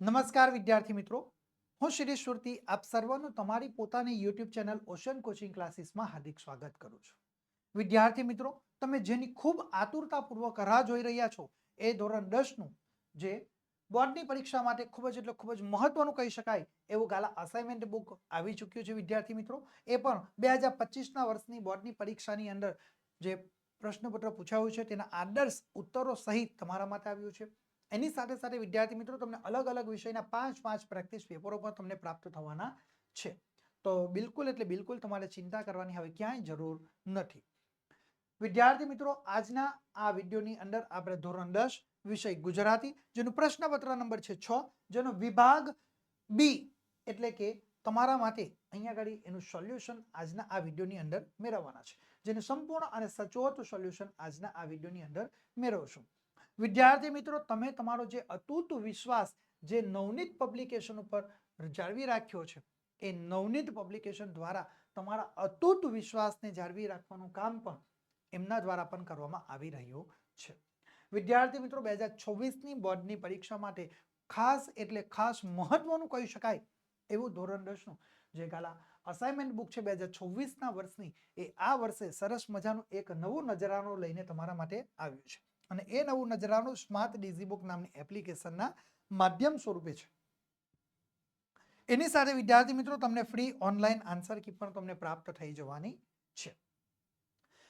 નમસ્કાર વિદ્યાર્થી મિત્રો. હું શિરીષ સુરતી. આપ સર્વનું તમારી પોતાની યુટ્યુબ ચેનલ ઓશન કોચિંગ ક્લાસીસમાં હાર્દિક સ્વાગત કરું છું. વિદ્યાર્થી મિત્રો, તમે જેની ખૂબ આતુરતાપૂર્વક રાહ જોઈ રહ્યા છો, એ ધોરણ દસનું, જે બોર્ડની પરીક્ષા માટે ખૂબ જ એટલે ખૂબ જ મહત્વનું કહી શકાય, એવું ગાલા અસાઇનમેન્ટ બુક આવી ચૂક્યું છે વિદ્યાર્થી મિત્રો. એ પણ બે હજાર પચીસના વર્ષની બોર્ડની પરીક્ષાની અંદર જે પ્રશ્નપત્ર પૂછાયું છે, તેના આદર્શ ઉત્તરો સહિત તમારા માટે આવ્યું છે. એની સાથે સાથે વિદ્યાર્થી મિત્રો તમને અલગ અલગ વિષયના પાંચ પાંચ પ્રેક્ટિસ પેપરો પણ તમને પ્રાપ્ત થવાના છે. તો બિલકુલ એટલે બિલકુલ તમારે ચિંતા કરવાની હવે ક્યાંય જરૂર નથી. વિદ્યાર્થી મિત્રો, આજના આ વિડીયોની અંદર આપણે ધોરણ દસ વિષય ગુજરાતી, જેનું પ્રશ્નપત્ર નંબર છે છ, જેનો વિભાગ બી એટલે કે તમારા માટે અહીંયા આગળ એનું સોલ્યુશન આજના આ વિડીયોની અંદર મેળવવાના છે. જેનું સંપૂર્ણ અને સચોટ સોલ્યુશન આજના આ વિડીયોની અંદર મેળવશું. વિદ્યાર્થી મિત્રો, તમે તમારો જે અતૂટ વિશ્વાસ જે નવનીત પબ્લિકેશન ઉપર જાળવી રાખ્યો છે, એ નવનીત પબ્લિકેશન દ્વારા તમારા અતૂટ વિશ્વાસને જાળવી રાખવાનું કામ પણ એમના દ્વારા પણ કરવામાં આવી રહ્યું છે. વિદ્યાર્થી મિત્રો, બે હજાર છવ્વીસની બોર્ડની પરીક્ષા માટે ખાસ એટલે ખાસ મહત્વનું કહી શકાય એવું ધોરણ દસનું જે ગાલા અસાઇનમેન્ટ બુક છે બે હજાર છવ્વીસના વર્ષની, એ આ વર્ષે સરસ મજાનું એક નવું નજરાનું લઈને તમારા માટે આવ્યું છે. અને એ નવું નજરાનું સ્માર્ટ ડીઝી બુક નામની એપ્લિકેશનના માધ્યમ સ્વરૂપે છે. એની સાથે વિદ્યાર્થી મિત્રો, તમને ફ્રી ઓનલાઈન આન્સર કી પણ તમને પ્રાપ્ત થઈ જવાની છે.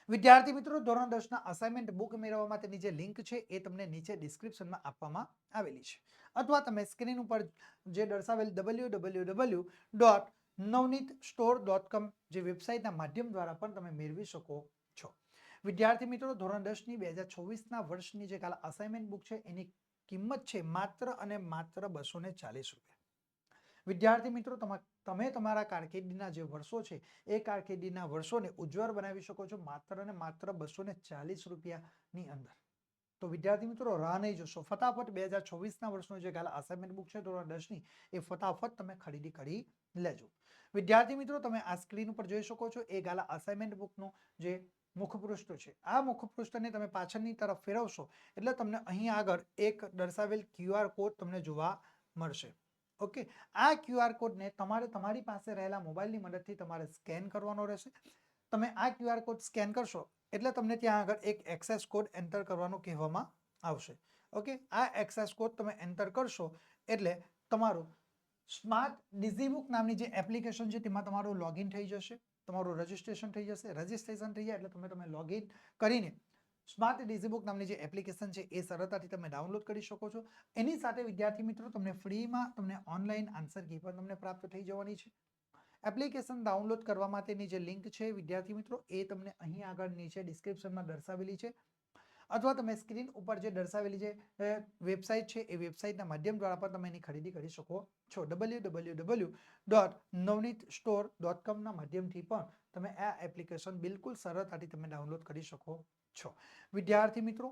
વિદ્યાર્થી મિત્રો, ધોરણ દસના અસાઇનમેન્ટ બુક મેળવવા માટેની જે લિંક છે એ તમને નીચે ડિસ્ક્રિપ્શનમાં આપવામાં આવેલી છે. અથવા તમે સ્ક્રીન ઉપર જે દર્શાવેલ W W W dot Navneet store dot com જે વેબસાઇટના માધ્યમ દ્વારા પણ તમે મેળવી શકો વિદ્યાર્થી મિત્રો, ધોરણ દસની બે હજાર ચોવીસના વર્ષની જે કાલ અસાઇનમેન્ટ બુક છે, એની કિંમત છે માત્ર અને માત્ર બસો ને ચાલીસ રૂપિયા. વિદ્યાર્થી મિત્રો, તમા- તમે તમારા કારકિર્દીના જે વર્ષો છે, એ કારકિર્દીના વર્ષોને ઉજ્જવળ બનાવી શકો છો માત્ર અને માત્ર બસો ને ચાલીસ રૂપિયાની અંદર. તો વિદ્યાર્થી મિત્રો, રાહ નહીં જોશો. ફટાફટ બે હજાર છવ્વીસના વર્ષનું જે કાલ અસાઇનમેન્ટ બુક છે ધોરણ દસની, એ ફટાફટ તમે ખરીદી કરી લેજો. વિદ્યાર્થી મિત્રો, તમે આ સ્ક્રીન ઉપર જોઈ શકો છો, એ ગાલા અસાઇનમેન્ટ બુકનું જે મુખપૃષ્ઠ છે. આ મુખપૃષ્ઠને તમે પાછળની તરફ ફેરવશો એટલે તમને અહીં આગળ એક દર્શાવેલ ક્યુઆર કોડ તમને જોવા મળશે. ઓકે? આ ક્યુઆર કોડને તમારે તમારી પાસે રહેલા મોબાઈલની મદદથી તમારે સ્કેન કરવાનો રહેશે. તમે આ ક્યુઆર કોડ સ્કેન કરશો એટલે તમને ત્યાં આગળ એક એક્સેસ કોડ એન્ટર કરવાનું કહેવામાં આવશે. ઓકે? આ એક્સેસ કોડ તમે એન્ટર કરશો એટલે તમારું સ્માર્ટ ડિઝીબુક નામની જે એપ્લિકેશન છે તેમાં તમારું લોગિન થઈ જશે. તમારું રજિસ્ટ્રેશન થઈ જશે. રજિસ્ટ્રેશન થઈ જાય એટલે તમે તમે લોગિન કરીને સ્માર્ટ ડિઝીબુક નામની જે એપ્લિકેશન છે, એ સરળતાથી તમે ડાઉનલોડ કરી શકો છો. એની સાથે, વિદ્યાર્થી મિત્રો, તમને ફ્રીમાં તમને ઓનલાઈન આન્સર કી પણ તમને પ્રાપ્ત થઈ જવાની છે. એપ્લિકેશન ડાઉનલોડ કરવા માટેની જે લિંક છે, વિદ્યાર્થી મિત્રો, એ તમને અહીં આગળ નીચે ડિસ્ક્રિપ્શનમાં દર્શાવેલી છે. અથવા તમે સ્ક્રીન ઉપર જે દર્શાવેલી જે વેબસાઇટ છે, એ વેબસાઇટના માધ્યમ દ્વારા પણ તમે એની ખરીદી કરી શકો છો. W W W dot Navneet store dot કોમના માધ્યમથી પણ તમે આ એપ્લિકેશન બિલકુલ સરળતાથી તમે ડાઉનલોડ કરી શકો છો. વિદ્યાર્થી મિત્રો,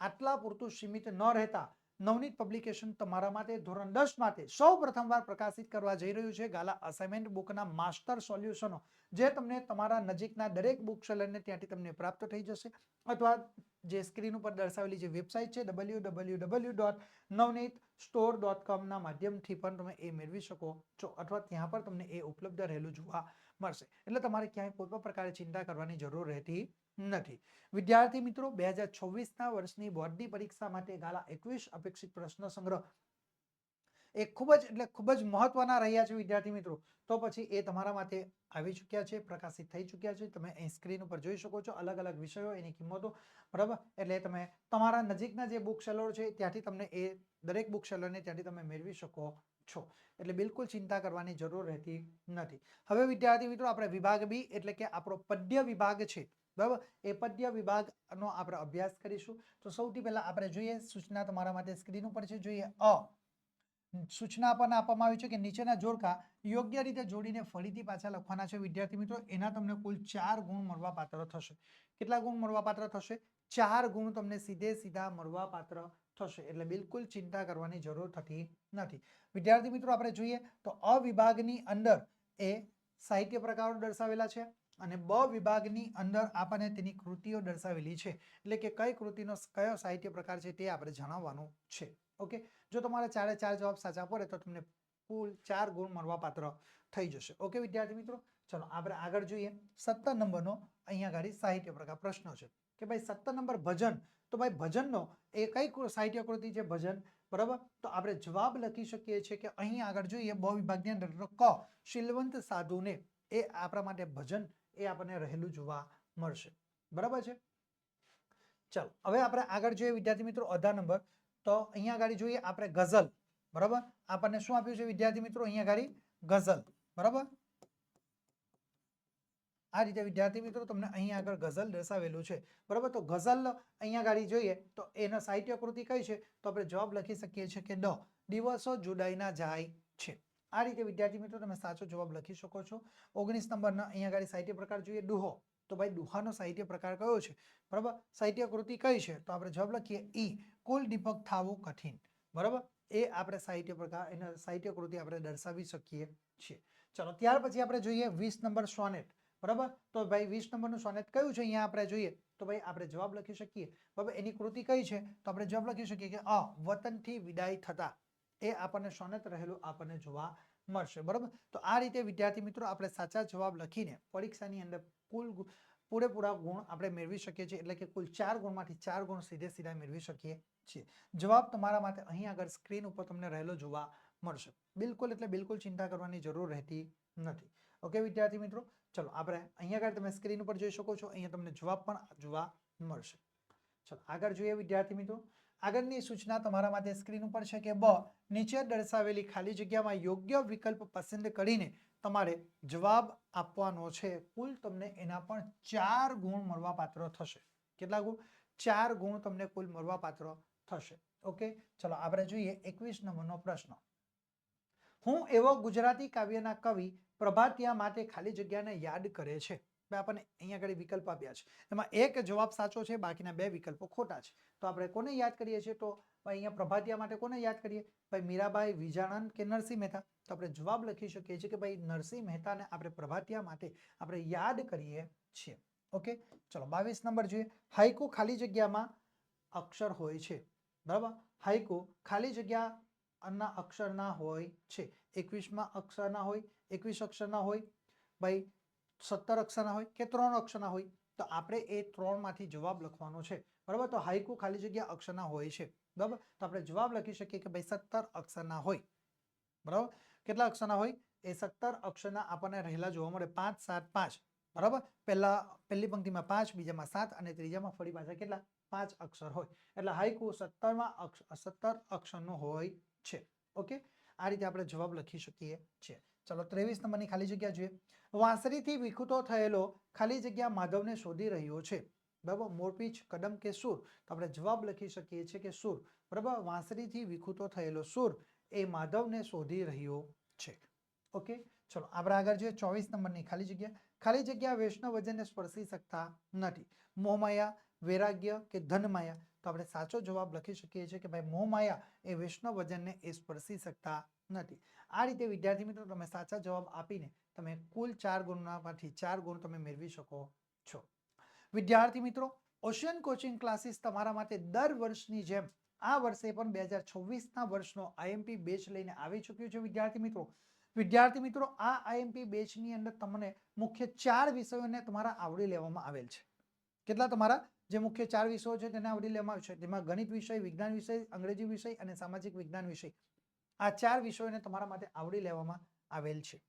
આટલા પૂરતું સીમિત ન રહેતા નવનીત પબ્લિકેશન તમારા માટે, ધોરણ દસ માટે સૌ પ્રથમવાર પ્રકાશિત કરવા જઈ રહ્યું છે. ગાલા અસાઇનમેન્ટ બુકના માસ્ટર સોલ્યુશનો જે તમને તમારા નજીકના દરેક બુક સેલરને ત્યાંથી તમને પ્રાપ્ત થઈ જશે. અથવા જે સ્ક્રીન ઉપર દર્શાવેલી જે વેબસાઇટ છે W W W dot Navneet store dot કોમના માધ્યમથી પણ તમે એ મેળવી શકો છો, અથવા ત્યાં પર તમને એ ઉપલબ્ધ રહેલું જોવા મળશે. એટલે તમારે ક્યાંય કોઈ પણ પ્રકારે ચિંતા કરવાની જરૂર રહેતી નથી. વિદ્યાર્થી મિત્રો, બે હજાર છવ્વીસના વર્ષની બોર્ડની પરીક્ષા માટે ગાલા એકવીસ અપેક્ષિત પ્રશ્ન સંગ્રહ. એ ખૂબ જ, એટલે ખૂબ જ મહત્વના રહ્યા છે વિદ્યાર્થી મિત્રો. તો પછી એ તમારા માટે આવી ચૂક્યા છે, પ્રકાશિત થઈ ચૂક્યા છે. તમે અહીં સ્ક્રીન ઉપર જોઈ શકો છો અલગ અલગ વિષયો, એની કિંમતો. બરાબર? એટલે તમે તમારા નજીકના જે બુક સેલર છે, ત્યાંથી તમને એ દરેક બુક સેલરને ત્યાંથી તમે મેળવી શકો છો. એટલે બિલકુલ ચિંતા કરવાની જરૂર રહેતી નથી. હવે વિદ્યાર્થી મિત્રો, આપણે વિભાગ બી, એટલે કે આપણો પદ્ય વિભાગ છે બરાબર? એ પદ્ય વિભાગનો આપણે અભ્યાસ કરીશું. તો સૌથી પહેલા આપણે જોઈએ, સૂચના તમારા માટે સ્ક્રીન ઉપર છે. જોઈએ, અ. સૂચના આપણને આપવામાં આવી છે કે નીચેના જોડકા યોગ્ય રીતે જોડીને ફરીથી પાછા લખવાના છે. વિદ્યાર્થી મિત્રો, એના તમને કુલ ચાર ગુણ મળવા પાત્ર થશે. કેટલા ગુણ મળવા પાત્ર થશે? ચાર ગુણ તમને સીધે સીધા મળવા પાત્ર થશે. એટલે બિલકુલ ચિંતા કરવાની જરૂર થતી નથી. વિદ્યાર્થી મિત્રો, આપણે જોઈએ તો અ વિભાગની અંદર એ સાહિત્ય પ્રકારો દર્શાવેલા છે. અને બ વિભાગની અંદર આપણને તેની કૃતિઓ દર્શાવેલી છે. એટલે કે કઈ કૃતિનો કયો સાહિત્ય પ્રકાર છે તે આપણે જણાવવાનું છે. ઓકે? જો તમારે ચારે ચાર જવાબ સાચા પડે તો તમને કુલ ચાર ગુણ મળવાપાત્ર થઈ જશે. ઓકે, વિદ્યાર્થી મિત્રો? ચલો, આપણે આગળ જોઈએ. સત્તર નંબરનો અહીંયા આગળ સાહિત્ય પ્રકાર પ્રશ્ન છે. કે ભાઈ સત્તર નંબર ભજન, તો ભાઈ ભજનનો એ કઈ સાહિત્ય કૃતિ છે ભજન? બરાબર? તો આપણે જવાબ લખી શકીએ છીએ કે અહીં આગળ જોઈએ, બ વિભાગની અંદર ક, શીલવંત સાધુને એ આપણા માટે ભજન એ આપણને રહેલું જોવા મળશે. બરાબર છે? ચાલો, હવે આપણે આગળ જોઈએ વિદ્યાર્થી મિત્રો અધા નંબર. તો અહીંયા આગળ જોઈએ આપણે ગઝલ. બરાબર? આપણને શું આપ્યું છે વિદ્યાર્થી મિત્રો? અહીંયા આગળ ગઝલ. બરાબર? આ રીતે વિદ્યાર્થી મિત્રો તમને અહીંયા આગળ ગઝલ દર્શાવેલું છે. બરાબર? તો ગઝલ અહીંયા ગાડી જોઈએ તો એનો સાહિત્ય કૃતિ કઈ છે? તો આપણે જવાબ લખી શકીએ છીએ કે ડ. દિવસો જુદાઈના જાય છે. આ રીતે વિદ્યાર્થી મિત્રો તમે સાચો જવાબ લખી શકો છો. ઓગણીસ નંબરના અહીંયા આગળ સાહિત્ય પ્રકાર જોઈએ, દુહો. તો ભાઈ, દુહાનો સાહિત્ય પ્રકાર કયો છે? બરાબર? સાહિત્ય કૃતિ કઈ છે? તો આપણે જવાબ લખીએ ઈ, કુલ દીપક થાવું કઠિન. બરાબર? એ આપણે સાહિત્ય પ્રકાર, એના સાહિત્ય કૃતિ આપણે દર્શાવી શકીએ છીએ. ચલો, ત્યાર પછી આપણે જોઈએ વીસ નંબર સોનેટ. બરાબર? તો ભાઈ, વીસ નંબરનું સોનેટ કયું છે? અહીંયા આપણે જોઈએ. તો ભાઈ, આપણે જવાબ લખી શકીએ. બરાબર? એની કૃતિ કઈ છે? તો આપણે જવાબ લખી શકીએ કે, અ, વતનથી વિદાય થતા. એ આપણને સોનેત રહેલું આપણને જોવા મળશે. બરાબર? તો આ રીતે, વિદ્યાર્થી મિત્રો, આપણે સાચા જવાબ લખીને પરીક્ષાની અંદર કુલ પૂરેપૂરા ગુણ આપણે મેળવી શકીએ છીએ. એટલે કે કુલ ચાર ગુણમાંથી ચાર ગુણ સીધે સીધા મેળવી શકીએ છીએ. જવાબ તમારા માટે અહીં આગળ સ્ક્રીન ઉપર તમને રહેલો જોવા મળશે. બિલકુલ એટલે બિલકુલ ચિંતા કરવાની જરૂર રહેતી નથી. ઓકે, વિદ્યાર્થી મિત્રો? ચલો, આપણે અહીંયા આગળ તમે સ્ક્રીન ઉપર જોઈ શકો છો. અહીંયા તમને જવાબ પણ જોવા મળશે. ચલો, આગળ જોઈએ વિદ્યાર્થી મિત્રો. આગળની સૂચના તમારા માટે સ્ક્રીન ઉપર છે કે બ, નીચે દર્શાવેલી ખાલી જગ્યામાં યોગ્ય વિકલ્પ પસંદ કરીને તમારે જવાબ આપવાનો છે. કુલ તમને એના પણ ચાર ગુણ મળવાપાત્ર થશે. કેટલા ગુણ? ચાર ગુણ તમને કુલ મળવાપાત્ર થશે. ઓકે? ચલો, આપણે જોઈએ એકવીસ નંબરનો પ્રશ્ન. હું એવો ગુજરાતી કાવ્યના કવિ પ્રભાતિયા માટે ખાલી જગ્યાને યાદ કરે છે. આપણને અહીંયા આગળ વિકલ્પ આપ્યા છે. એમાં એક જવાબ સાચો છે, બાકીના બે વિકલ્પો ખોટા છે. તો આપણે કોને યાદ કરીએ છીએ? તો અહીંયા પ્રભાતિયા માટે કોને યાદ કરીએ? ભાઈ મીરાબાઈ, વિજાણંદ કે નરસિંહ મહેતા? તો આપણે જવાબ લખી શકીએ છીએ કે ભાઈ નરસિંહ મહેતાને આપણે પ્રભાતિયા માટે આપણે યાદ કરીએ છીએ. ઓકે? ચલો, બાવીસ નંબર જોઈએ. હાઈકુ ખાલી જગ્યામાં અક્ષર હોય છે. બરાબર? હાઈકુ ખાલી જગ્યા ના અક્ષરના હોય છે. એકવીસમાં અક્ષરના હોય, એકવીસ અક્ષરના હોય. ભાઈ સત્તર અક્ષરના હોય કે ત્રણ અક્ષરના હોય, તો આપણે એ ત્રણમાંથી જવાબ લખવાનો છે. બરાબર? તો હાઈકુ ખાલી જગ્યા અક્ષરના હોય છે. બરાબર? તો આપણે જવાબ લખી શકીએ કે ભાઈ સત્તર અક્ષરના હોય. બરાબર? કેટલા અક્ષરના હોય? એ સત્તર અક્ષરના આપણને રહેલા જોવા મળે પાંચ, સાત, પાંચ. બરાબર? પહેલા, પહેલી પંક્તિમાં પાંચ, બીજામાં સાત અને ત્રીજામાં ફરી પાછા કેટલા? પાંચ અક્ષર હોય. એટલે હાઈકુ સત્તરમાં અક્ષ, સત્તર અક્ષરનું હોય છે. ઓકે? આ રીતે આપણે જવાબ લખી શકીએ છીએ. ચલો ત્રેવીસ નંબરની ખાલી જગ્યા જોઈએ. વાંસરીથી વિખૂતો થયેલો ખાલી જગ્યા માધવને શોધી રહ્યો છે. બરાબર? મોરપીચ કદમ કે સુર? તો આપણે જવાબ લખી શકીએ છીએ કે સુર. બરાબર? વાંસરીથી વિખૂતો થયેલો સુર એ માધવને શોધી રહ્યો છે. ઓકે? ચલો, આપણે આગળ જોઈએ ચોવીસ નંબરની ખાલી જગ્યા. ખાલી જગ્યા વૈષ્ણવજનને સ્પર્શી શકતા નથી. મોહમાયા, વૈરાગ્ય કે ધનમાયા? તો આપણે સાચો જવાબ લખી શકીએ છીએ કે ભાઈ, મોહમાયા એ વૈષ્ણવ વજનને એ સ્પર્શી શકતા નથી. આ રીતે વિદ્યાર્થી મિત્રો તમે સાચા જવાબ આપીને તમે કુલ ચાર ગુણમાંથી ચાર ગુણ તમે મેળવી શકો છો. વિદ્યાર્થી મિત્રો, ઓશિયન કોચિંગ ક્લાસીસ તમારા માટે દર વર્ષની જેમ આ વર્ષે પણ બે હજાર છવ્વીસના વર્ષનો આઈએમપી બેચ લઈને આવી ચૂક્યું છે વિદ્યાર્થી મિત્રો. વિદ્યાર્થી મિત્રો, આ આઈએમપી બેચની અંદર તમને મુખ્ય ચાર વિષયોને તમારા આવરી લેવામાં આવેલ છે. કેટલા તમારા? જે મુખ્ય ચાર વિષયો છે તેને આવરી લેવામાં આવ્યું છે. તેમાં ગણિત વિષય, વિજ્ઞાન વિષય, અંગ્રેજી વિષય અને સામાજિક વિજ્ઞાન વિષય. આ ચાર વિષયોને તમારા માટે આવડી લેવામાં આવેલ છે.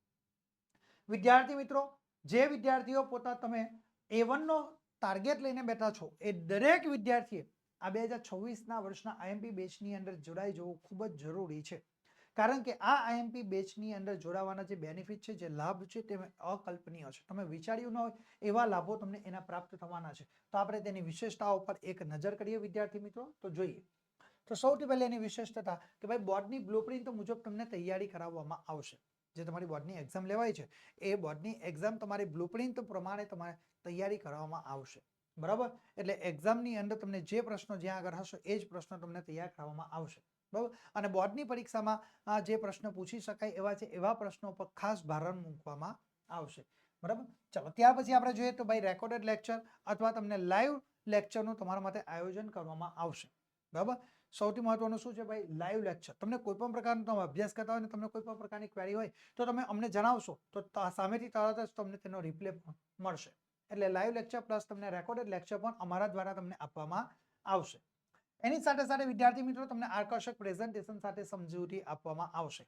વિદ્યાર્થી મિત્રો, જે વિદ્યાર્થીઓ પોતા તમે એ નો ટાર્ગેટ લઈને બેઠા છો, એ દરેક વિદ્યાર્થીએ આ બે હજાર છવ્વીસના વર્ષના આઈએમપી બેચની અંદર જોડાઈ જવું ખૂબ જ જરૂરી છે. કારણ કે આ આઈએમપી બેચની અંદર જોડાવાના જે બેનિફિટ છે, જે લાભ છે, તે અકલ્પનીય છે. તમે વિચાર્યું ન હોય, એવા લાભો તમને એના પ્રાપ્ત થવાના છે. તો આપણે તેની વિશેષતાઓ પર એક નજર કરીએ વિદ્યાર્થી મિત્રો. તો જોઈએ. તો સૌથી પહેલાં એની વિશેષતા કે ભાઈ બોર્ડની બ્લુપ્રિન્ટ મુજબ તમને તૈયારી કરાવવામાં આવશે. જે તમારી બોર્ડની એક્ઝામ લેવાય છે, એ બોર્ડની એક્ઝામ તમારી બ્લુપ્રિન્ટ પ્રમાણે તમારે તૈયારી કરવામાં આવશે. બરાબર? એટલે એક્ઝામની અંદર તમને જે પ્રશ્નો જ્યાં આગળ હશે, એ જ પ્રશ્નો તમને તૈયાર કરવામાં આવશે. બરાબર? અને બોર્ડની પરીક્ષામાં જે પ્રશ્ન પૂછી શકાય એવા છે, એવા પ્રશ્નો પર ખાસ ભારણ મૂકવામાં આવશે. બરાબર? ચાલો, ત્યાર પછી આપણે જોઈએ તો ભાઈ રેકોર્ડેડ લેક્ચર અથવા તમને લાઈવ લેક્ચરનું તમારા માટે આયોજન કરવામાં આવશે. બરાબર? સૌથી મહત્વનું શું છે ભાઈ? લાઈવ લેક્ચર તમને કોઈ પણ પ્રકારનો તમે અભ્યાસ કરતા હોય ને તમને કોઈ પણ પ્રકારની ક્વેરી હોય, તો તમે અમને જણાવશો, તો સામેથી તરત જ તમને તેનો રિપ્લે મળશે. એટલે લાઈવ લેક્ચર પ્લસ તમને રેકોર્ડેડ લેક્ચર પણ અમારા દ્વારા તમને આપવામાં આવશે. એની સાથે સાથે વિદ્યાર્થી મિત્રો, તમને આકર્ષક પ્રેઝન્ટેશન સાથે સમજૂતી આપવામાં આવશે.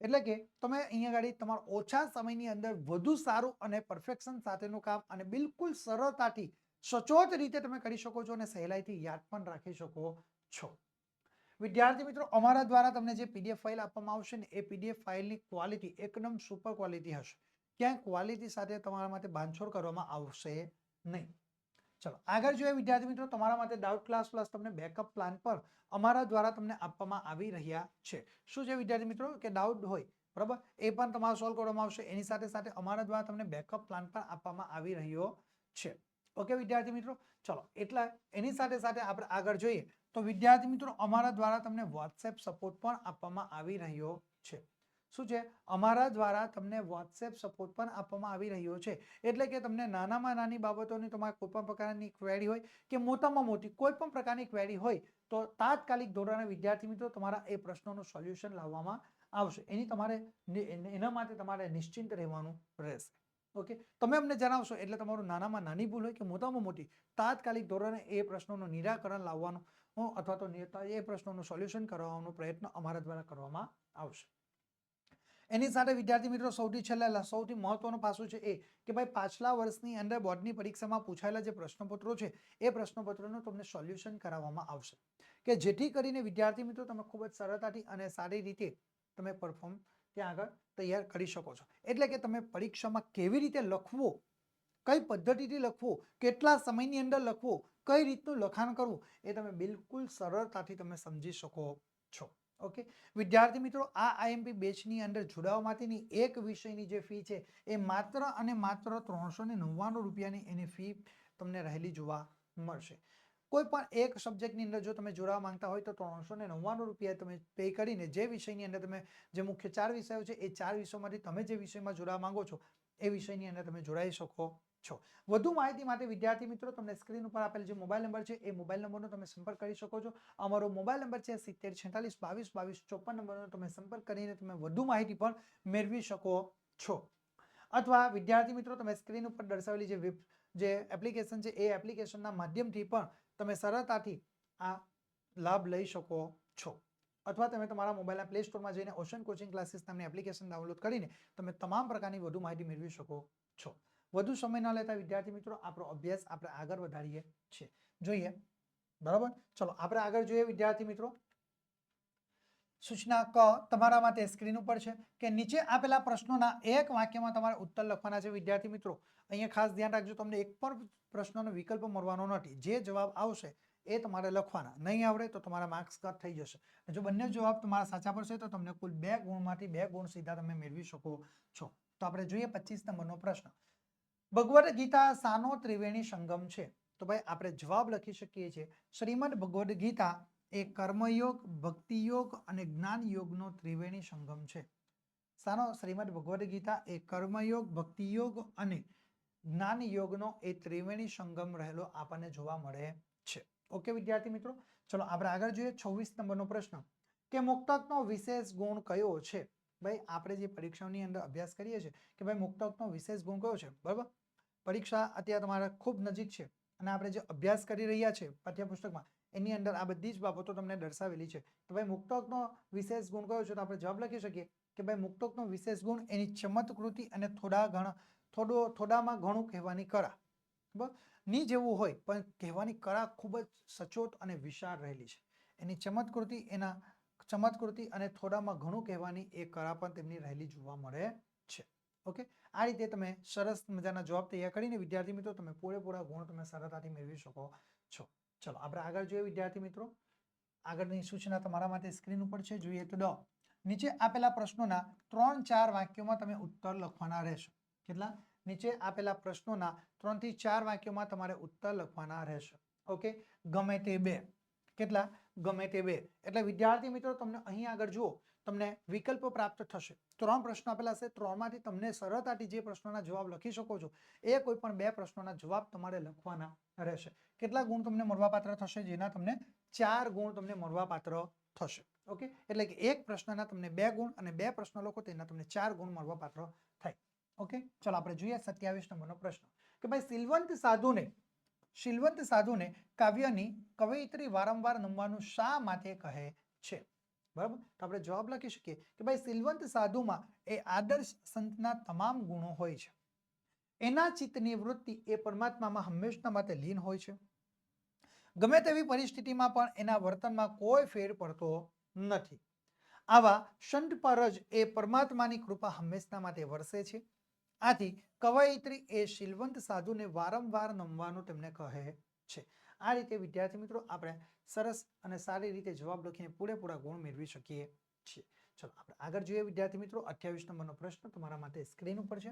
એટલે કે તમે અહીંયા આગળ તમારા ઓછા સમયની અંદર વધુ સારું અને પરફેક્શન સાથેનું કામ અને બિલકુલ સરળતાથી, સચોટ રીતે તમે કરી શકો છો અને સહેલાઈથી યાદ પણ રાખી શકો છો. વિદ્યાર્થી મિત્રો, અમારા દ્વારા તમને જે પીડીએફ ફાઇલ આપવામાં આવશે ને, એ પીડીએફ ફાઇલની ક્વોલિટી એકદમ સુપર ક્વોલિટી હશે. ક્યાંય ક્વોલિટી સાથે તમારા માટે બાંધછોડ કરવામાં આવશે નહીં. ચલો, આગળ જોઈએ વિદ્યાર્થી મિત્રો, તમારા માટે ડાઉટ ક્લાસ પ્લસ તમને બેકઅપ પ્લાન પર અમારા દ્વારા તમને આપવામાં આવી રહ્યા છે. શું છે વિદ્યાર્થી મિત્રો, કે ડાઉટ હોય, બરાબર? એ પણ તમારે સોલ્વ કરવામાં આવશે. એની સાથે સાથે અમારા દ્વારા તમને બેકઅપ પ્લાન પણ આપવામાં આવી રહ્યો છે. ઓકે, વિદ્યાર્થી મિત્રો? ચલો, એટલા, એની સાથે સાથે આપણે આગળ જોઈએ તો વિદ્યાર્થી મિત્રો, અમારા દ્વારા તમને વોટ્સએપ સપોર્ટ પણ આપવામાં આવી રહ્યો છે. શું છે? અમારા દ્વારા તમને વોટ્સએપ સપોર્ટ પણ આપવામાં આવી રહ્યો છે. એટલે કે તમને નાનામાં નાની બાબતોની તમારે કોઈ પણ પ્રકારની ક્વેરી હોય કે મોટામાં મોટી કોઈ પણ પ્રકારની ક્વેરી હોય તો તાત્કાલિક ધોરણે વિદ્યાર્થી મિત્રો, તમારા એ પ્રશ્નોનું સોલ્યુશન લાવવામાં આવશે. એની તમારે, એના માટે તમારે નિશ્ચિંત રહેવાનું રહેશે. ઓકે તમે અમને જણાવશો, એટલે તમારું નાનામાં નાની ભૂલ હોય કે મોટામાં મોટી, તાત્કાલિક ધોરણે એ પ્રશ્નોનું નિરાકરણ લાવવાનું અથવા તો એ પ્રશ્નોનું સોલ્યુશન કરવાનો પ્રયત્ન અમારા દ્વારા કરવામાં આવશે. એની સાથે વિદ્યાર્થી મિત્રો, સૌથી છેલ્લા સૌથી મહત્વનું પાસું છે એ, કે ભાઈ પાછલા વર્ષની અંદર બોર્ડની પરીક્ષામાં પૂછાયેલા જે પ્રશ્નપત્રો છે, એ પ્રશ્નપત્રોનું તમને સોલ્યુશન કરાવવામાં આવશે. કે જેથી કરીને વિદ્યાર્થી મિત્રો, તમે ખૂબ જ સરળતાથી અને સારી રીતે તમે પરફોર્મ ત્યાં આગળ તૈયાર કરી શકો છો. એટલે કે તમે પરીક્ષામાં કેવી રીતે લખવું, કઈ પદ્ધતિથી લખવું, કેટલા સમયની અંદર લખવું, કઈ રીતનું લખાણ કરવું, એ તમે બિલકુલ સરળતાથી તમે સમજી શકો છો. ઓકે? વિદ્યાર્થી મિત્રો, આ આઈએમપી બેચની અંદર જોડાવા માટેની એક વિષયની જે ફી છે, એ માત્ર અને માત્ર ત્રણસો ને નવ્વાણું રૂપિયાની એની ફી તમને રહેલી જોવા મળશે. કોઈ પણ એક સબ્જેક્ટની અંદર જો તમે જોડાવા માંગતા હોય તો ત્રણસો ને નવ્વાણું રૂપિયા તમે પે કરીને જે વિષયની અંદર તમે, જે મુખ્ય ચાર વિષયો છે, એ ચાર વિષયોમાંથી તમે જે વિષયમાં જોડાવા માંગો છો, એ વિષયની અંદર તમે જોડાઈ શકો છો. વધુ માહિતી માટે વિદ્યાર્થી મિત્રો, તમને સ્ક્રીન ઉપર આપેલ જે મોબાઈલ નંબર છે, એ મોબાઈલ નંબરનો તમે સંપર્ક કરી શકો છો. અમારો મોબાઈલ નંબર છે સિત્તેર છેતાલીસ બાવીસ બાવીસ ચોપન નંબરનો તમે સંપર્ક કરીને તમે વધુ માહિતી પણ મેળવી શકો છો. અથવા વિદ્યાર્થી મિત્રો, તમે સ્ક્રીન ઉપર દર્શાવેલી જે જે એપ્લિકેશન છે, એ એપ્લિકેશનના માધ્યમથી પણ તમે સરળતાથી આ લાભ લઈ શકો છો. અથવા તમે તમારા મોબાઈલના પ્લે સ્ટોરમાં જઈને ઓશન કોચિંગ ક્લાસીસ નામની એપ્લિકેશન ડાઉનલોડ કરીને તમે તમામ પ્રકારની વધુ માહિતી મેળવી શકો છો. વધુ સમય ન લેતા વિદ્યાર્થી મિત્રો, આપણો અભ્યાસ આપણે આગળ વધારીએ છીએ. જોઈએ. બરાબર? ચલો, આપણે આગળ જોઈએ વિદ્યાર્થી મિત્રો. સૂચના ક તમારા માટે સ્ક્રીન ઉપર છે કે નીચે આપેલા પ્રશ્નોના એક વાક્યમાં તમારે ઉત્તર લખવાના છે. વિદ્યાર્થી મિત્રો, અહીંયા ખાસ ધ્યાન રાખજો, તમને એક પણ પ્રશ્નનો વિકલ્પ મળવાનો નથી. જે જવાબ આવશે એ તમારે લખવાના. નહીં આવડે તો તમારા માર્ક્સ કટ થઈ જશે. જો બંને જવાબ તમારા સાચા પડશે તો તમને કુલ બે ગુણમાંથી બે ગુણ સીધા તમે મેળવી શકો છો. તો આપણે જોઈએ પચીસ નંબરનો પ્રશ્ન. ભગવદ્ ગીતા સાનો ત્રિવેણી સંગમ છે. તો ભાઈ, આપણે જવાબ લખી શકીએ છીએ. શ્રીમદ ભગવદ્ ગીતા એ કર્મયોગ, ભક્તિયોગ અને જ્ઞાન યોગનો ત્રિવેણી સંગમ છે. સાનો શ્રીમદ ભગવદ્ ગીતા એ કર્મયોગ, ભક્તિયોગ અને જ્ઞાન યોગનો એ ત્રિવેણી સંગમ રહેલો આપણને જોવા મળે છે. ઓકે, વિદ્યાર્થી મિત્રો? ચલો, આપણે આગળ જોઈએ છવ્વીસ નંબરનો પ્રશ્ન. કે મુક્તકનો વિશેષ ગુણ કયો છે? ભાઈ, આપણે જે પરીક્ષાઓની અંદર અભ્યાસ કરીએ છીએ કે ભાઈ મુક્તકનો વિશેષ ગુણ કયો છે? બરાબર? પરીક્ષા અત્યારે તમારા ખૂબ નજીક છે અને આપણે જે અભ્યાસ કરી રહ્યા છે પાઠ્યપુસ્તકમાં એની અંદર આ બધી જ બાબતો તમને દર્શાવેલી છે. તો ભાઈ મુક્તકનો વિશેષ ગુણ કયો છે? તો આપણે જવાબ લખી શકીએ કે ભાઈ મુક્તકનો વિશેષ ગુણ એની ચમત્કૃતિ અને થોડા ઘણા થોડો, થોડામાં ઘણું કહેવાની કળા. ની જેવું હોય, પણ કહેવાની કળા ખૂબ જ સચોટ અને વિશાળ રહેલી છે. એની ચમત્કૃતિ એના ચમત્કૃતિ અને થોડામાં ઘણું કહેવાની એ કળા પણ તેમની રહેલી જોવા મળે છે. ઓકે? આ રીતે તમે સરસ મજાના જવાબ તૈયાર કરીને વિદ્યાર્થી મિત્રો તમે પૂરેપૂરા ગુણ તમે સરળતાથી મેળવી શકો. ચલો, આપણે આગળ જોઈએ વિદ્યાર્થી મિત્રો. આગળની સૂચના તમારા માટે સ્ક્રીન ઉપર છે. જોઈએ તો ડ નીચે આપેલા પ્રશ્નોના ત્રણ ચાર વાક્યોમાં તમે ઉત્તર લખવાના રહેશે. કેટલા? નીચે આપેલા પ્રશ્નોના ત્રણથી ચાર વાક્યોમાં તમારે ઉત્તર લખવાના રહેશે. ઓકે? ગમે તે બે. કેટલા? ગમે તે બે. એટલે વિદ્યાર્થી મિત્રો, તમને અહીં આગળ જુઓ. તમને વિકલ્પો પ્રાપ્ત થશે. ત્રણ પ્રશ્નો આપેલા છે. ત્રણમાંથી તમને સરળતાથી જે પ્રશ્નોના જવાબ લખી શકો છો, એ કોઈ પણ બે પ્રશ્નોના જવાબ તમારે લખવાના રહેશે. કેટલા ગુણ તમને મળવાપાત્ર થશે? જેના તમને ચાર ગુણ તમને મળવાપાત્ર થશે. ઓકે? એટલે કે એક પ્રશ્નના તમને બે ગુણ અને બે પ્રશ્નો લખો, તેના તમને ચાર ગુણ મળવાપાત્ર થાય. ઓકે? ચલો આપણે જોઈએ સત્યાવીસ નંબરનો પ્રશ્ન. કે ભાઈ, સિલવંત સાધુને શીલવંત સાધુને કાવ્યની કવયિત્રી વારંવાર નમવાનું શા માટે કહે છે? બરાબર? તો આપણે જવાબ લખી શકીએ કે ભાઈ, સિલવંત સાધુમાં એ આદર્શ સંતના તમામ ગુણો હોય છે. એના ચિત્તની વૃત્તિ એ પરમાત્મામાં હંમેશના માટે લીન હોય છે. ગમે તેવી પરિસ્થિતિમાં પણ એના વર્તનમાં કોઈ ફેર પડતો નથી. આવા સંત પર જ એ પરમાત્માની કૃપા હંમેશના માટે વરસે છે. આથી કવયિત્રી એ શીલવંત સાધુને વારંવાર નમવાનું તેમને કહે છે. આ રીતે, વિદ્યાર્થી મિત્રો, આપણે સરસ અને સારી રીતે જવાબ લખીને પૂરેપૂરા ગુણ મેળવી શકીએ છીએ. ચલો, આપણે આગળ જોઈએ, વિદ્યાર્થી મિત્રો, અઠ્યાવીસ નંબરનો પ્રશ્ન તમારા માટે સ્ક્રીન ઉપર છે.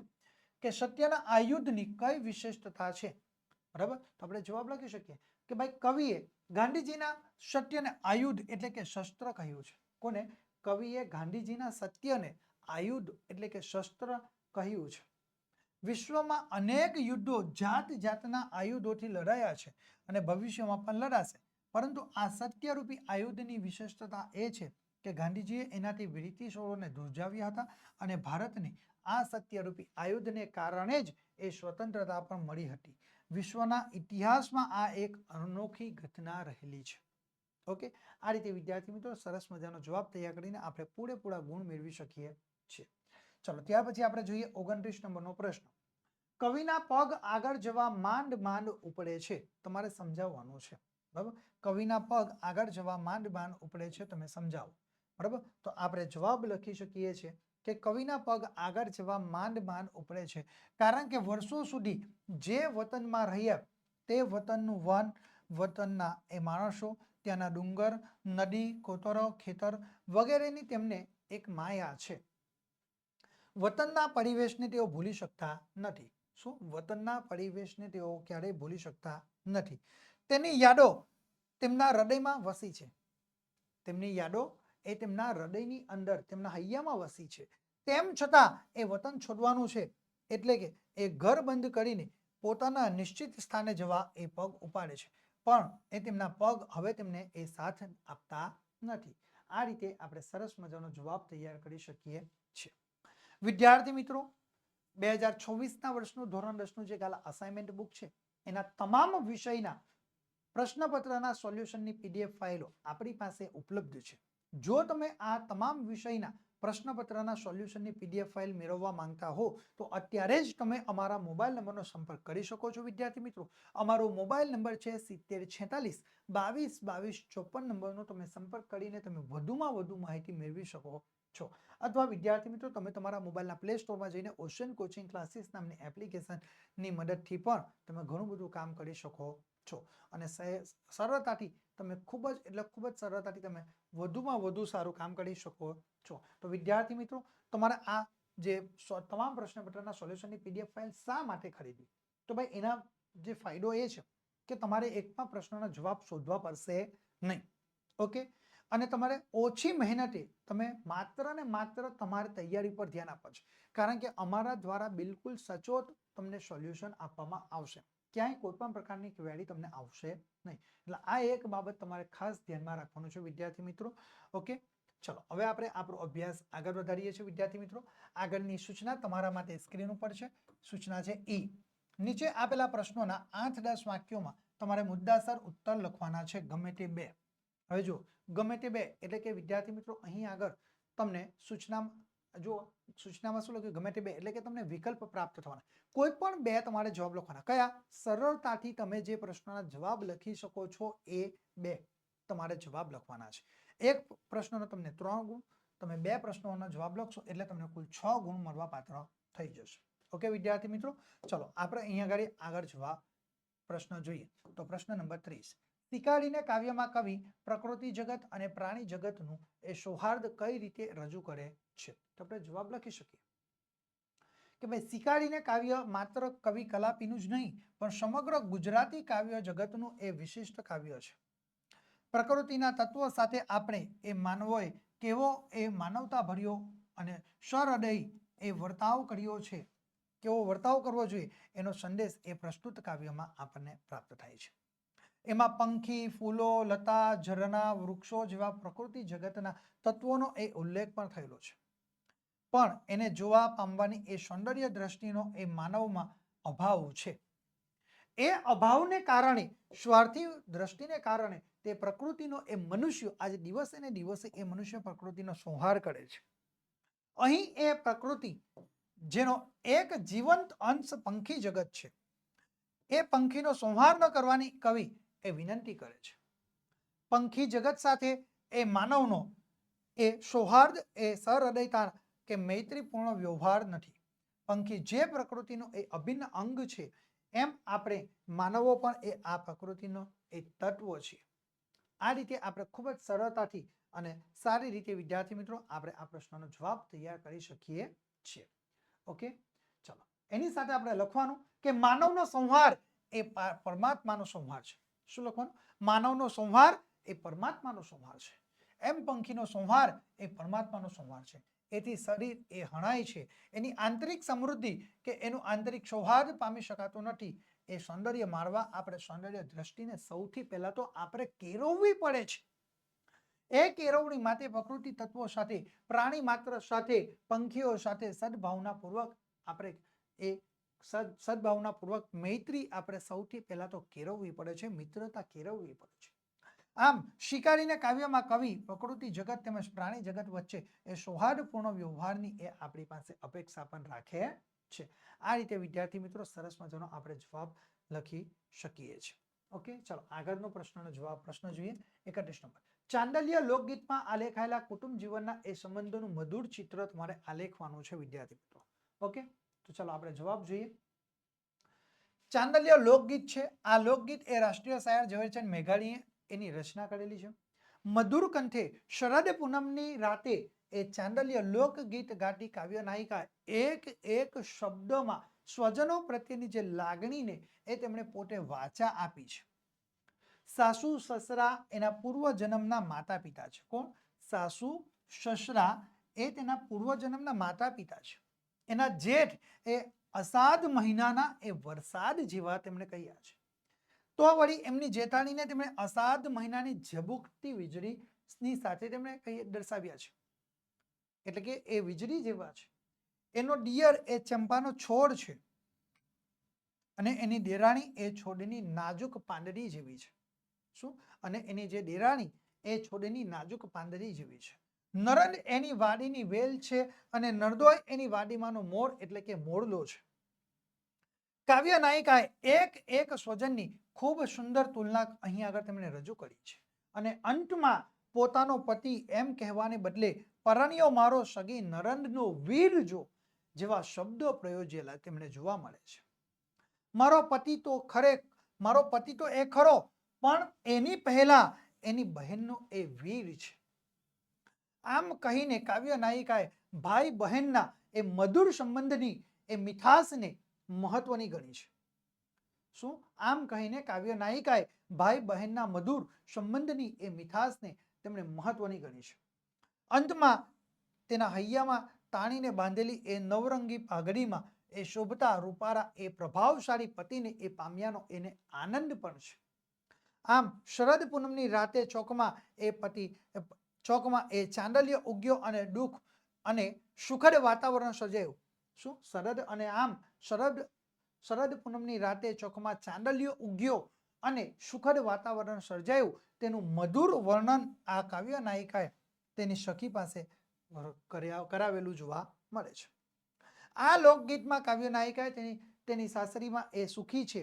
કે સત્યના આયુધની કઈ વિશેષતા છે? બરાબર? તો આપણે જવાબ લખી શકીએ કે ભાઈ કવિએ ગાંધીજીના સત્યને આયુધ એટલે કે શસ્ત્ર કહ્યું છે. કોને? કવિએ ગાંધીજીના સત્યને આયુધ એટલે કે શસ્ત્ર કહ્યું છે. વિશ્વમાં અનેક યુદ્ધો જાત જાતના આયુધોથી લડાયા છે અને ભવિષ્યમાં પણ લડાશે. પરંતુ આ સત્યરૂપી આયુધની વિશેષતા એ છે કે ગાંધીજીએ એનાથી બ્રિટિશોને ધ્રુજાવ્યા હતા અને ભારતની આ સત્યરૂપી આયુધને કારણે જ એ સ્વતંત્રતા પણ મળી હતી. વિશ્વના ઇતિહાસમાં આ એક અનોખી ઘટના રહેલી છે. ઓકે? આ રીતે વિદ્યાર્થી મિત્રો સરસ મજાનો જવાબ તૈયાર કરીને આપણે પૂરેપૂરા ગુણ મેળવી શકીએ છીએ. ચલો, ત્યાર પછી આપણે જોઈએ ઓગણત્રીસ નંબરનો પ્રશ્ન. કવિના પગ આગળ જવા માંડ માંડ ઉપડે છે. તમારે સમજાવવાનું છે. બરાબર? કવિના પગ આગળ જવા માંડ માંડ ઉપડે છે, તમે સમજાવો. બરાબર? તો આપણે જવાબ લખી શકીએ છીએ કે કવિના પગ આગળ જવા માંડ માંડ ઉપડે છે. કારણ કે વર્ષો સુધી જે વતનમાં રહ્યા તે વતનનું વન, વતનના એ માણસો, ત્યાંના ડુંગર, નદી, કોતરો, ખેતર વગેરેની તેમને એક માયા છે. વતનના પરિવેશને તેઓ ભૂલી શકતા નથી. શું? વતનના પરિવેશને તેઓ ક્યારેય ભૂલી શકતા નથી. તેની યાદો તેમના હૃદયમાં વસી છે. તેમની યાદો એ તેમના હૃદયની અંદર, તેમના હૈયામાં વસી છે. તેમ છતાં એ વતન છોડવાનું છે. એટલે કે એ ઘર બંધ કરીને પોતાના નિશ્ચિત સ્થાને જવા એ પગ ઉપાડે છે. પણ એ તેમના પગ હવે તેમને એ સાથ આપતા નથી. આ રીતે આપણે સરસ મજાનો જવાબ તૈયાર કરી શકીએ છીએ. વિદ્યાર્થી મિત્રો, બે હજાર છવ્વીસના વર્ષનું ધોરણ દસનું જે કાલે અસાઇનમેન્ટ બુક છે, એના તમામ વિષયના પ્રશ્નપત્રના સોલ્યુશનની પીડીએફ ફાઇલો આપણી પાસે ઉપલબ્ધ છે. જો તમે આ તમામ વિષયના પ્રશ્નપત્રના સોલ્યુશનની પીડીએફ ફાઇલ મેળવવા માંગતા હો, તો અત્યારે જ તમે અમારા મોબાઈલ નંબરનો સંપર્ક કરી શકો છો, વિદ્યાર્થી મિત્રો. અમારો મોબાઈલ નંબર છે સિત્તેર છેતાલીસ, બાવીસ બાવીસ, ચોપન નંબરનો તમે સંપર્ક કરીને તમે વધુમાં વધુ માહિતી મેળવી શકો છો. અથવા વિદ્યાર્થી મિત્રો, તમે તમારા મોબાઈલના પ્લે સ્ટોરમાં જઈને ઓશન કોચિંગ ક્લાસીસ નામની એપ્લિકેશનની મદદથી પણ તમે ઘણું બધું કામ કરી શકો છો. અને સરળતાથી તમે ખૂબ જ, એટલે ખૂબ જ સરળતાથી તમે વધુમાં વધુ સારું કામ કરી શકો છો. તો વિદ્યાર્થી મિત્રો, તમારે આ જે તમામ પ્રશ્નપત્રના સોલ્યુશનની પીડીએફ ફાઇલ શા માટે ખરીદવી? તો ભાઈ, એના જે ફાયદો એ છે કે તમારે એક પણ પ્રશ્નનો જવાબ શોધવા પડશે નહીં. ઓકે? અને તમારે ઓછી મહેનતે તમે માત્ર ને માત્ર તમારી તૈયારી પર ધ્યાન આપવા છે. કારણ કે અમારા દ્વારા બિલકુલ સચોટ તમને સોલ્યુશન આપવામાં આવશે. ક્યાંય કોઈ પણ પ્રકારની ક્વેરી તમને આવશે નહીં. એટલે આ એક બાબત તમારે ખાસ ધ્યાનમાં રાખવાનું છે વિદ્યાર્થી મિત્રો. ઓકે? ચલો, હવે આપણે આપણો અભ્યાસ આગળ વધારીએ છીએ વિદ્યાર્થી મિત્રો. આગળની સૂચના તમારા માટે સ્ક્રીન ઉપર છે. સૂચના છે ઈ નીચે આપેલા પ્રશ્નોના આઠ દસ વાક્યોમાં તમારે મુદ્દાસર ઉત્તર લખવાના છે. ગમે તે બે. હવે જો ગમે તે બે એટલે કે વિદ્યાર્થી મિત્રો, અહીં આગળ તમને સૂચના જો સૂચનામાં શું લખ્યું? ગમે તે બે, એટલે કે તમને વિકલ્પ પ્રાપ્ત થવાના. કોઈ પણ બે તમારે જવાબ લખવાના. કયા? સરળતાથી તમે જે પ્રશ્નના જવાબ લખી શકો છો એ બે તમારે જવાબ લખવાના છે. એક પ્રશ્નનો તમને ત્રણ ગુણ, તમે બે પ્રશ્નોનો જવાબ લખશો એટલે તમને કુલ છ ગુણ મળવા પાત્ર થઈ જશે. ઓકે, વિદ્યાર્થી મિત્રો? ચલો, આપણે અહીંયા આગળ આગળ જવા પ્રશ્ન જોઈએ. તો પ્રશ્ન નંબર ત્રીસ. શિકારીને કાવ્યમાં કવિ, પ્રકૃતિ જગત અને પ્રાણી જગતનું એ સૌહાર્દ કઈ રીતે રજૂ કરે છે? તો આપણે જવાબ લખી શકીએ. કે ભાઈ શિકાળીને કાવ્ય માત્ર કવિ કલાપીનું જ નહીં, પણ સમગ્ર ગુજરાતી કાવ્ય જગતનું એ વિશિષ્ટ કાવ્ય છે. પ્રકૃતિના તત્વો સાથે આપણે એ માનવોએ કેવો એ માનવતા ભર્યો અને સહૃદય એ વર્તાવ કર્યો છે. કેવો વર્તાવ કરવો જોઈએ એનો સંદેશ એ પ્રસ્તુત કાવ્યમાં આપણને પ્રાપ્ત થાય છે. એમાં પંખી, ફૂલો, લતા, ઝરણા, વૃક્ષો જેવા પ્રકૃતિ જગતના તત્વોનો એ ઉલ્લેખ પણ થયેલો છે. પણ એને જોવા પામવાની એ સૌંદર્ય દ્રષ્ટિનો એ માનવમાં અભાવ છે. એ અભાવને કારણે, સ્વાર્થી દ્રષ્ટિને કારણે તે પ્રકૃતિનો એ મનુષ્ય, આજે દિવસે ને દિવસે એ મનુષ્ય પ્રકૃતિનો સંહાર કરે છે. અહીં એ પ્રકૃતિ, જેનો એક જીવંત અંશ પંખી જગત છે. એ પંખીનો સંહાર ન કરવાની કવિ એ વિનંતી કરે છે. પંખી જગત સાથે એ માનવનો, એ સૌહાર્દ, એ સહૃદયતા કે મૈત્રીપૂર્ણ વ્યવહાર નથી. પંખી જે પ્રકૃતિનો એ અભિન્ન અંગ છે, એમ આપણે માનવો પણ એ આ પ્રકૃતિનો એ તત્વ છે. આ રીતે આપણે ખૂબ જ સરળતાથી અને સારી રીતે વિદ્યાર્થી મિત્રો આપણે આ પ્રશ્નનો જવાબ તૈયાર કરી શકીએ છીએ. ઓકે? ચલો. એની સાથે આપણે લખવાનું કે માનવનો સંહાર એ પરમાત્માનો સંહાર છે. શું લખવાનું? માનવનો સંહાર એ પરમાત્માનો સંહાર છે. એમ પંખીનો સંહાર એ પરમાત્માનો સંહાર છે. એથી શરીર એ હણાય છે. એની આંતરિક સમૃદ્ધિ કે એનું આંતરિક સૌહાર્દ પામી શકાતું નથી. એ સૌંદર્ય મારવા આપણે સૌંદર્ય દ્રષ્ટિને સૌથી પહેલા તો આપણે કેળવવી પડે છે. એ કેળવણી માટે પ્રકૃતિ તત્વો સાથે, પ્રાણી માત્ર સાથે, પંખીઓ સાથે સદભાવના પૂર્વક આપણે એ સદ, સદભાવનાપૂર્વક મૈત્રી આપણે સૌથી પહેલા તો કેળવવી પડે છે, મિત્રતા કેળવવી પડે છે. આમ, શિકારીને કાવ્યમાં કવિ પ્રકૃતિ જગત તેમજ પ્રાણી જગત વચ્ચે એ સૌહાર્દપૂર્ણ વ્યવહારની એ આપણી પાસે અપેક્ષા પણ રાખે છે. આ રીતે વિદ્યાર્થી મિત્રો સરસ મજાનો આપણે જવાબ લખી શકીએ છીએ. ઓકે, ચલો આગળનો પ્રશ્નનો જવાબ, પ્રશ્ન જોઈએ. એકત્રીસ નંબર. ચાંદલ્ય લોકગીતમાં આલેખાયેલા કુટુંબ જીવનના એ સંબંધોનું મધુર ચિત્ર તમારે આલેખવાનું છે, વિદ્યાર્થી મિત્રો. ઓકે? તો ચાલો આપણે જવાબ જોઈએ. ચાંદલિયા લોકગીત છે. આ લોકગીત એ રાષ્ટ્રીય શાયર ઝવેરચંદ મેઘાણીએ એની રચના કરેલી છે. મધુર કંઠે શરદ પૂનમની રાતે એ ચાંદલિય લોકગીત ગાતી કાવ્ય નાયિકા એક એક શબ્દોમાં સ્વજનો પ્રત્યેની જે લાગણીને એ તેમણે પોતે વાચા આપી છે. સાસુ સસરા એના પૂર્વ જન્મના માતા પિતા છે. કોણ? સાસુ સસરા એ તેના પૂર્વ જન્મના માતા પિતા છે. એના જેઠ એ અષાઢ મહિનાના એ વરસાદ જેવા તેમણે કહ્યા છે. તો વળી એમની જેઠાણીને તેમણે અષાઢ મહિનાની ઝબુકતી વીજળીની સાથે તેમણે કહી દર્શાવ્યા છે. એટલે કે એ વીજળી જેવા છે. એનો ડિયર એ ચંપાનો છોડ છે. અને એની દેરાણી એ છોડની નાજુક પાંદડી જેવી છે. શું? અને એની જે દેરાણી એ છોડની નાજુક પાંદડી જેવી છે. નરદ એની વાડીની વેલ છે અને નરદોય એની વાડીમાંનો મોર એટલે કે મોરલો છે. કાવ્ય નાયિકાએ એક એક સ્વજનની ખૂબ સુંદર તુલના અહીં આગળ તેમણે રજૂ કરી છે. અને અંતમાં પોતાનો પતિ એમ કહેવાને બદલે, પરણ્યો મારો સગી નરંદનો વીર જો જેવા શબ્દો પ્રયોજેલા તેમણે જોવા મળે છે. મારો પતિ તો ખરે, મારો પતિ તો એ ખરો, પણ એની પહેલા એની બહેનનો એ વીર છે. આમ કહીને કાવ્ય નાયિકાએ ભાઈ બહેનના એ મધુર સંબંધની, એ મીઠાસને મહત્વની ગણી છે. શું? આમ કહીને કાવ્ય નાયિકાએ ભાઈ બહેનના મધુર સંબંધની, એ મીઠાસને તેમણે મહત્વની ગણી છે. અંતમાં તેના હૈયામાં તાણીને બાંધેલી એ નવરંગી પાઘડીમાં એ શોભતા રૂપારા એ પ્રભાવશાળી પતિને, એ પામ્યાનો એને આનંદ પણ છે. આમ શરદ પૂનમની રાતે ચોકમાં એ પતિ ચોકમાં એ ચાંદલ્ય ઉગ્યો અને દુઃખ અને સુખદ વાતાવરણ સર્જાયું. શું? શરદ અને આમ શરદ શરદ પૂનમની રાતે ચોકમાં ચાંદલ્યો ઉગ્યો અને સુખદ વાતાવરણ સર્જાયું. તેનું મધુર વર્ણન આ કાવ્ય નાયિકાએ તેની સખી પાસે કરાવેલું જોવા મળે છે. આ લોકગીતમાં કાવ્ય નાયિકાએ તેની તેની સાસરીમાં એ સુખી છે.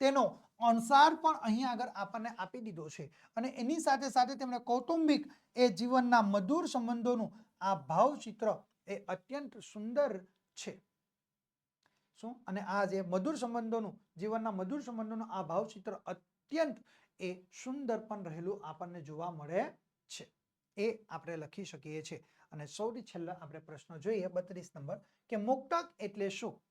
તેનો અણસાર પણ અહીં આગળ આપણને આપી દીધો છે. અને એની સાથે સાથે તેમણે કૌટુંબિક એ જીવનના મધુર સંબંધોનું આ ભાવચિત્ર એ અત્યંત સુંદર છે. શું? અને આ જે મધુર સંબંધોનું, જીવનના મધુર સંબંધોનું આ ભાવચિત્ર અત્યંત એ સુંદર પણ રહેલું આપણને જોવા મળે છે. એ આપણે લખી શકીએ છીએ. અને સૌથી છેલ્લા આપણે પ્રશ્ન જોઈએ, બત્રીસ નંબર, કે મુક્તક એટલે શું?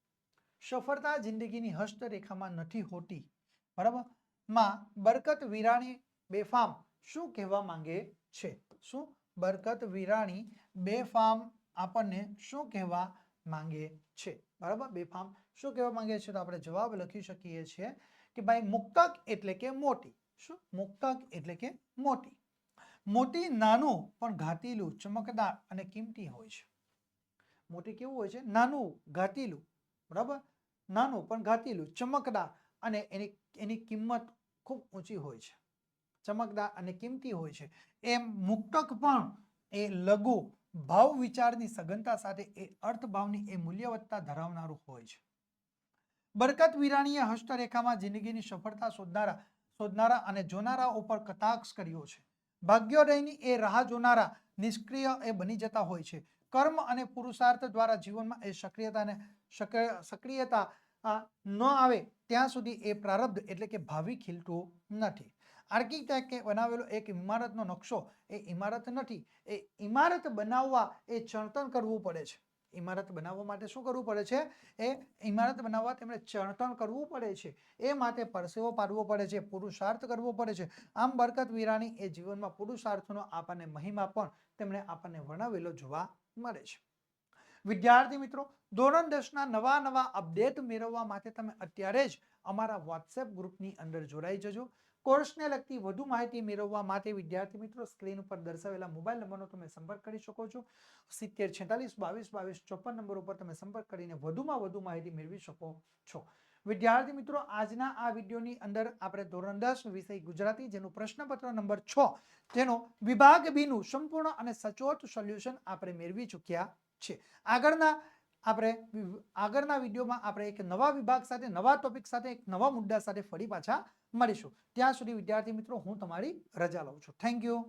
સફળતા જિંદગીની હસ્તરેખામાં નથી હોતી. બરાબર? માં બરકત વિરાણી બેફામ શું કહેવા માંગે છે? શું બરકત વિરાણી બેફામ આપણને શું કહેવા માંગે છે? બરાબર? બેફામ શું કહેવા માંગે છે? તો આપણે જવાબ લખી શકીએ છીએ કે ભાઈ મુક્તક એટલે કે મોટી. શું? મુક્તક એટલે કે મોટી. મોટી નાનું પણ ઘાતીલું ચમકદાર અને કિંમતી હોય છે. મોટી કેવું હોય છે? નાનું, ઘાટીલું. બરાબર? નાનું, પણ ઘાતીલું, ચમકદાર અને એની એની કિંમત ખૂબ ઊંચી હોય છે. ચમકદાર અને કિંમતી હોય છે. એમ મુક્તક પણ એ લઘુ ભાવ વિચારની સઘનતા સાથે એ અર્થભાવની એ મૂલ્યવત્તા ધરાવનારું હોય છે. બરકત વિરાણીએ હસ્તરેખામાં જિંદગીની સફળતા શોધનારા શોધનારા અને જોનારા ઉપર કટાક્ષ કર્યો છે. ભાગ્યોદયની એ રાહ જોનારા નિષ્ક્રિય એ બની જતા હોય છે. કર્મ અને પુરુષાર્થ દ્વારા જીવનમાં એ સક્રિયતાને સક્રિય- સક્રિયતા ન આવે ત્યાં સુધી એ પ્રારબ્ધ એટલે કે ભાવિ ખીલતું નથી. આર્કિટેક્ટે બનાવેલો એક ઇમારતનો નકશો, એ ઇમારત નથી. એ ઇમારત બનાવવા એ ચણતર કરવું પડે છે. ઇમારત બનાવવા માટે શું કરવું પડે છે? એ ઇમારત બનાવવા તેમણે ચણતર કરવું પડે છે. એ માટે પરસેવો પાડવો પડે છે, પુરુષાર્થ કરવો પડે છે. આમ બરકત વિરાણી એ જીવનમાં પુરુષાર્થનો આપણને મહિમા પણ તેમણે આપણને વર્ણવેલો જોવા મળે છે. વિદ્યાર્થી મિત્રો, ધોરણ દસના નવા નવા અપડેટ મેળવવા માટે તમે અત્યારે જ અમારા વોટ્સએપ ગ્રુપની અંદર જોડાઈ જજો. કોર્સને લગતી વધુ માહિતી મેળવવા માટે વિદ્યાર્થી મિત્રો, સ્ક્રીન ઉપર દર્શાવેલા મોબાઈલ નંબરનો તમે સંપર્ક કરી શકો છો. સિત્તેર છેતાલીસ, બાવીસ બાવીસ, ચોપન નંબર ઉપર તમે સંપર્ક કરીને વધુમાં વધુ માહિતી મેળવી શકો છો. વિદ્યાર્થી મિત્રો, આજના આ વિડીયોની અંદર આપણે ધોરણ દસ વિષય ગુજરાતી, જેનું પ્રશ્નપત્ર નંબર છ, તેનો વિભાગ બીનું સંપૂર્ણ અને સચોટ સોલ્યુશન આપણે મેળવી ચૂક્યા છે. આગળના આપણે આગળના વિડીયોમાં આપણે એક નવા વિભાગ સાથે, નવા ટોપિક સાથે, એક નવા મુદ્દા સાથે ફરી પાછા મળીશું. ત્યાં સુધી વિદ્યાર્થી મિત્રો, હું તમારી રજા લઉં છું. Thank you